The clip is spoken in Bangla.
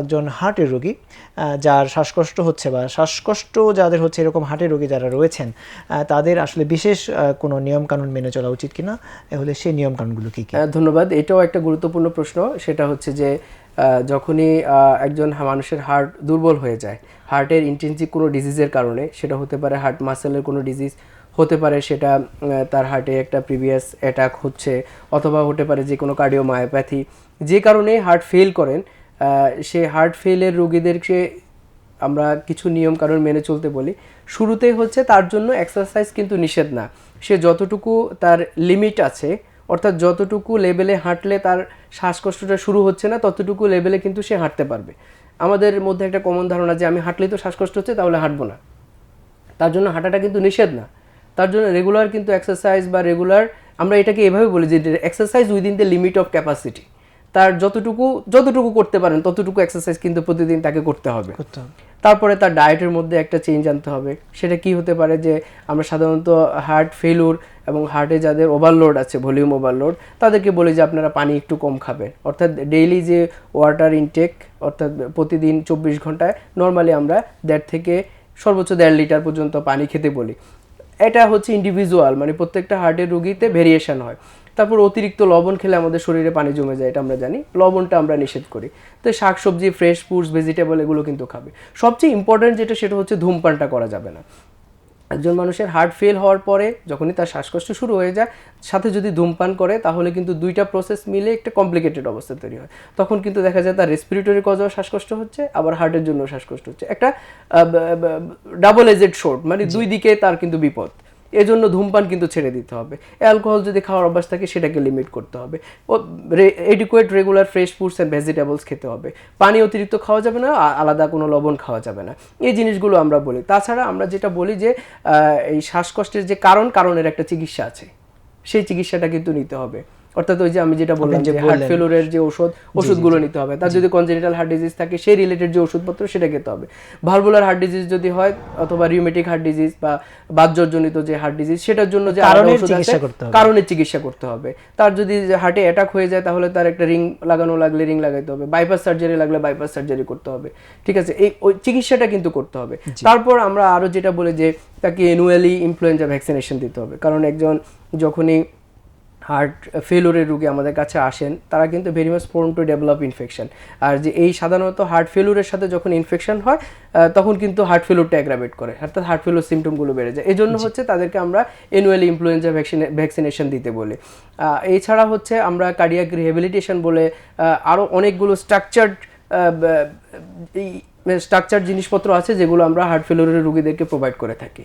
একজন হার্টের রোগী যার শ্বাসকষ্ট হচ্ছে বা শ্বাসকষ্ট যাদের হচ্ছে এরকম হার্টের রোগী যারা রয়েছেন তাদের আসলে বিশেষ কোনো নিয়মকানুন মেনে চলা উচিত কিনা? হলে সেই নিয়মকানুনগুলো কি কি? ধন্যবাদ। এটাও একটা গুরুত্বপূর্ণ প্রশ্ন। সেটা হচ্ছে যে যখনই একজন মানুষের হার্ট দুর্বল হয়ে যায়, হার্টের ইন্টেন্সিভ কোনো ডিজিজের কারণে, সেটা হতে পারে হার্ট মাসেলের কোনো ডিজিজ হতে পারে সেটা তার হার্টে একটা প্রিভিয়াস অ্যাটাক হচ্ছে, অথবা হতে পারে যে কোনো কার্ডিওমায়োপ্যাথি যে কারণে হার্ট ফেল করেন আহ, সে হার্ট ফেলের রোগীদেরকে আমরা কিছু নিয়ম কানুন মেনে চলতে বলি। শুরুতেই হচ্ছে তার জন্য এক্সারসাইজ কিন্তু নিষেধ না। সে যতটুকু তার লিমিট আছে অর্থাৎ যতটুকু লেভেলে হাঁটলে তার শ্বাসকষ্টটা শুরু হচ্ছে না ততটুকু লেভেলে কিন্তু সে হাঁটতে পারবে। আমাদের মধ্যে একটা কমন ধারণা যে আমি হাঁটলেই তো শ্বাসকষ্ট হচ্ছে তাহলে হাঁটবো না। তার জন্য হাঁটাটা কিন্তু নিষেধ না। তার জন্য রেগুলার কিন্তু এক্সারসাইজ বা রেগুলার আমরা এটাকে এভাবে বলি যে exercise within the limit of capacity তার যতটুকু যতটুকু করতে পারেন ততটুকু এক্সারসাইজ কিন্তু প্রতিদিন তাকে করতে হবে। করতে হবে। তারপরে তার ডায়েটের মধ্যে একটা চেঞ্জ আনতে হবে। সেটা কি হতে পারে যে আমরা সাধারণত হার্ট ফেলুর এবং হার্টে যাদের ওভারলোড আছে ভলিউম ওভারলোড তাদেরকে বলি যে আপনারা পানি একটু কম খাবেন। অর্থাৎ ডেইলি যে ওয়াটার ইনটেক অর্থাৎ প্রতিদিন চব্বিশ ঘন্টায় নর্মালি আমরা দেড় থেকে সর্বোচ্চ দেড় লিটার পর্যন্ত পানি খেতে বলি। এটা হচ্ছে ইন্ডিভিজুয়াল মানে প্রত্যেকটা হার্টের রুগীতে ভেরিয়েশন হয়। তারপর অতিরিক্ত লবণ খেলে আমাদের শরীরে পানি জমে যায়, এটা আমরা জানি। লবণটা আমরা নিষেধ করি। তো শাকসবজি ফ্রেশ ফুডস ভেজিটেবল এগুলো কিন্তু খাবে। সবচেয়ে ইম্পর্ট্যান্ট যেটা, সেটা হচ্ছে ধূমপানটা করা যাবে না। একজন মানুষের হার্ট ফেল হওয়ার পরে যখনই তার শ্বাসকষ্ট শুরু হয়ে যায় সাথে যদি ধূমপান করে তাহলে কিন্তু দুইটা প্রসেস মিলে একটা কমপ্লিকেটেড অবস্থা তৈরি হয়। তখন কিন্তু দেখা যায় তার রেসপিরেটরি কজও শ্বাসকষ্ট হচ্ছে আবার হার্টের জন্য শ্বাসকষ্ট হচ্ছে। একটা ডাবল এজেড শোট মানে দুই দিকে তার কিন্তু বিপদ। এজন্য ধূমপান কিন্তু ছেড়ে দিতে হবে। অ্যালকোহল যদি খাওয়ার অভ্যাস থাকে, সেটাকে লিমিট করতে হবে। ও adequate regular fresh foods and vegetables খেতে হবে। পানি অতিরিক্ত খাওয়া যাবে না আলাদা কোনো লবণ খাওয়া যাবে না। এই জিনিসগুলো আমরা বলি। তাছাড়া আমরা যেটা বলি যে এই শ্বাসকষ্টের যে কারণ, কারণের একটা চিকিৎসা আছে। সেই চিকিৎসাটা কিন্তু নিতে হবে। অর্থাৎ ওই যে আমি যেটা বললাম যে হার্ট ফেলোরের যে ওষুধ ওষুধগুলো নিতে হবে। তার যদি কনজেনিটাল হার্ট ডিজিজ থাকে সেই রিলেটেড যে ওষুধপত্র সেটা খেতে হবে। ভালভুলার হার্ট ডিজিজ যদি হয় অথবা রিউমেটিক হার্ট ডিজিজ বা বাতজনিত যে হার্ট ডিজিজ সেটার জন্য যে আলাদা ওষুধ আছে, চিকিৎসা করতে হবে। কারণের চিকিৎসা করতে হবে। তার যদি হার্টে অ্যাটাক হয়ে যায় তাহলে তার একটা রিং লাগানো লাগলে রিং লাগাইতে হবে। বাইপাস সার্জারি লাগলে বাইপাস সার্জারি করতে হবে। ঠিক আছে? এই ওই চিকিৎসাটা কিন্তু করতে হবে। তারপর আমরা আরও যেটা বলি যে তাকে অ্যানুয়ালি ইনফ্লুয়েঞ্জা ভ্যাকসিনেশন দিতে হবে। কারণ একজন যখনই হার্ট ফেলোরের রোগী আমাদের কাছে আসেন তারা কিন্তু very much prone to develop infection আর যে এই সাধারণত হার্ট ফেলুরের সাথে যখন ইনফেকশন হয় তখন কিন্তু হার্ট ফেলুরটা অ্যাগ্রাভেট করে অর্থাৎ হার্ট ফেলুর সিমটমগুলো বেড়ে যায়। এই জন্য হচ্ছে তাদেরকে আমরা অ্যানুয়ালি ইনফ্লুয়েঞ্জা ভ্যাকসিনে ভ্যাকসিনেশন দিতে বলি। এছাড়া হচ্ছে আমরা কার্ডিয়াক রিহেবিলিটেশন বলে আরও অনেকগুলো স্ট্রাকচার্ড এই স্ট্রাকচার জিনিসপত্র আছে যেগুলো আমরা হার্ট ফেলুরের রুগীদেরকে প্রোভাইড করে থাকি।